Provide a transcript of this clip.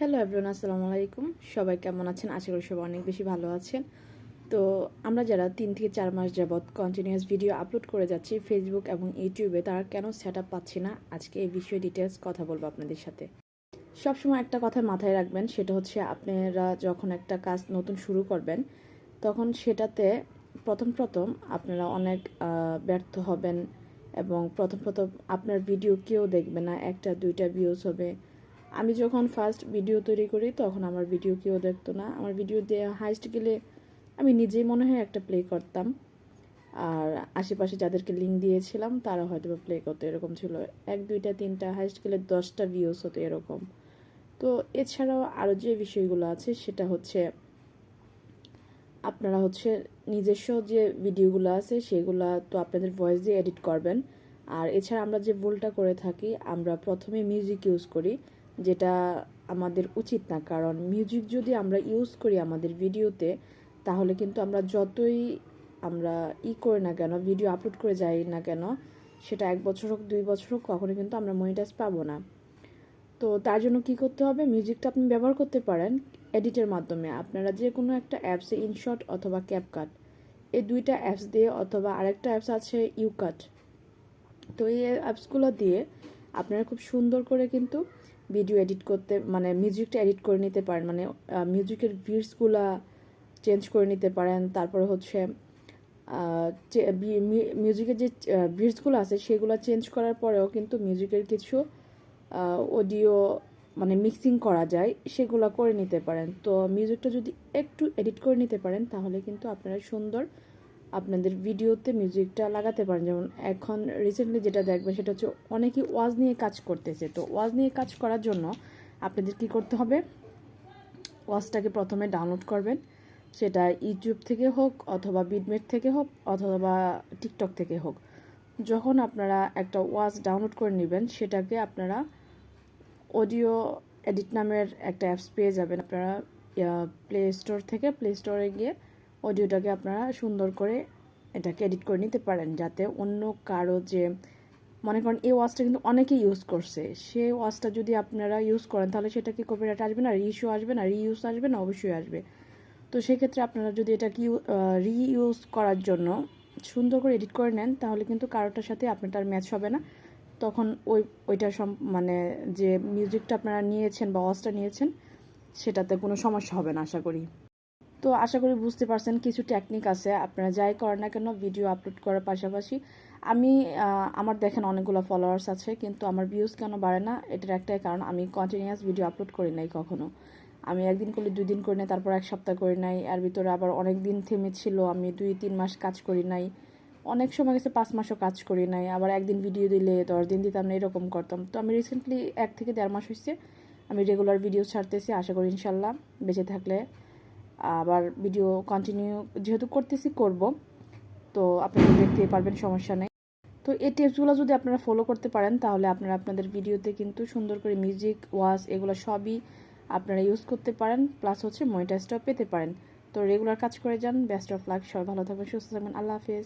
Hello everyone আসসালামু আলাইকুম। সবাই কেমন আছেন? আশা করি সবাই অনেক বেশি ভালো আছেন। তো আমরা যারা তিন থেকে চার মাস যাবৎ কন্টিনিউয়াস ভিডিও আপলোড করে যাচ্ছি ফেসবুক এবং ইউটিউবে তারা কেন সেট আপ পাচ্ছি না? আজকে এই বিষয়ে ডিটেলস কথা বলব আপনাদের সাথে। সবসময় একটা কথা মাথায় রাখবেন, সেটা হচ্ছে আপনারা যখন একটা কাজ নতুন শুরু করবেন, তখন সেটাতে প্রথম প্রথম আপনারা অনেক ব্যর্থ হবেন এবং প্রথম প্রথম আপনার ভিডিও কেউ দেখবে না, একটা দুইটা ভিউজ হবে। আমি যখন ফার্স্ট ভিডিও তৈরি করি, তখন আমার ভিডিও কেউ দেখতো না। আমার ভিডিও দিয়ে হাইস্ট গেলে আমি নিজেই মনে হয় একটা প্লে করতাম। আর আশেপাশে যাদেরকে লিঙ্ক দিয়েছিলাম, তারা হয়তো বা প্লে করতো, এরকম ছিল। এক, দুইটা, তিনটা হাইস্ট গেলে দশটা ভিউজ হতো এরকম। তো এছাড়াও আরও যে বিষয়গুলো আছে, সেটা হচ্ছে আপনারা হচ্ছে নিজস্ব যে ভিডিওগুলো আছে, সেগুলো তো আপনাদের ভয়েস দিয়ে এডিট করবেন। আর এছাড়া আমরা যে ভুলটা করে থাকি, আমরা প্রথমে মিউজিক ইউজ করি। যেটা আমাদের উচিত না। কারণ মিউজিক যদি আমরা ইউজ করি আমাদের ভিডিওতে তাহলে কিন্তু আমরা যতই আমরা ই করি না কেন ভিডিও আপলোড করে যাই না কেন, সেটা এক বছর হোক, দুই বছর হোক, কখনো কিন্তু আমরা মনিটাইজ পাবো না। তো তার জন্য কি করতে হবে? মিউজিকটা আপনি ব্যবহার করতে পারেন এডিটের মাধ্যমে। আপনারা যে কোনো একটা অ্যাপসে ইনশট অথবা ক্যাপকাট এই দুইটা অ্যাপস দিয়ে অথবা আরেকটা অ্যাপস আছে ইউকাট তো এই অ্যাপসগুলো দিয়ে আপনারা খুব সুন্দর করে কিন্তু ভিডিও এডিট করতে মানে মিউজিকটা এডিট করে নিতে পারেন। মানে মিউজিকের ভিডসগুলা চেঞ্জ করে নিতে পারেন। তারপরে হচ্ছে মিউজিকের যে ভিডসগুলো আছে, সেগুলো চেঞ্জ করার পরেও কিন্তু মিউজিকের কিছু অডিও মানে মিক্সিং করা যায়, সেগুলো করে নিতে পারেন। তো মিউজিকটা যদি একটু এডিট করে নিতে পারেন, তাহলে কিন্তু আপনারা সুন্দর আপনাদের ভিডিওতে মিউজিকটা লাগাতে পারেন। যেমন এখন রিসেন্টলি যেটা দেখবেন সেটা হচ্ছে অনেকেই ওয়াজ নিয়ে কাজ করতেছে। তো ওয়াজ নিয়ে কাজ করার জন্য আপনাদের কি করতে হবে? ওয়াজটাকে প্রথমে ডাউনলোড করবেন। সেটা ইউটিউব থেকে হোক অথবা বিডমেট থেকে হোক অথবা টিকটক থেকে হোক। যখন আপনারা একটা ওয়াজ ডাউনলোড করে নেবেন, সেটাকে আপনারা অডিও এডিট নামের একটা অ্যাপস পেয়ে যাবেন। আপনারা প্লে স্টোর থেকে প্লে স্টোরে গিয়ে অডিওটাকে আপনারা সুন্দর করে এটাকে এডিট করে নিতে পারেন, যাতে অন্য কারও যে, মনে করেন এই ওয়াচটা কিন্তু অনেকেই ইউজ করছে। সেই ওয়াচটা যদি আপনারা ইউজ করেন, তাহলে সেটা কি কপিরাইট আসবে না? রিইস্যু আসবে না? রিইউজ আসবে না? অবশ্যই আসবে। তো সেক্ষেত্রে আপনারা যদি এটাকে রিইউজ করার জন্য সুন্দর করে এডিট করে নেন, তাহলে কিন্তু কারোটার সাথে আপনারটার ম্যাচ হবে না। তখন ওই, ওইটার সম মানে যে মিউজিকটা আপনারা নিয়েছেন বা ওয়াচটা নিয়েছেন, সেটাতে কোনো সমস্যা হবে না, আশা করি। তো আশা করি বুঝতে পারছেন কিছু টেকনিক আছে, আপনারা যাই করেন না কেন ভিডিও আপলোড করার পাশাপাশি। আমি আমার দেখেন অনেকগুলো ফলোয়ার্স আছে, কিন্তু আমার ভিউজ কেন বাড়ে না? এটার একটাই কারণ, আমি কন্টিনিউয়াস ভিডিও আপলোড করি নাই কখনো। আমি একদিন করলে দুই দিন করি নাই, তারপর এক সপ্তাহ করি নাই আর ভিতরে আবার অনেক দিন থেমে ছিল আমি দুই তিন মাস কাজ করি নাই। অনেক সময় গেছে, পাঁচ মাসও কাজ করি নাই, আবার একদিন ভিডিও দিলে দশ দিন দিতাম না, এরকম করতাম। তো আমি রিসেন্টলি এক থেকে দেড় মাস হচ্ছে আমি রেগুলার ভিডিও ছাড়তেছি, আশা করি ইনশাল্লাহ বেঁচে থাকলে আবার ভিডিও কন্টিনিউ যেহেতু করতেছি, করব। তো আপনারা দেখতে পারবেন সমস্যা নেই। তো এই টিপসগুলো যদি আপনারা ফলো করতে পারেন, তাহলে আপনারা আপনাদের ভিডিওতে কিন্তু সুন্দর করে মিউজিক ওয়াস এগুলো সবই আপনারা ইউজ করতে পারেন। প্লাস হচ্ছে মনিটাইজটাও পেতে পারেন। তো রেগুলার কাজ করে যান বেস্ট অফ লাক সবাই ভালো থাকবেন, সুস্থ থাকবেন, আল্লাহ হাফেজ।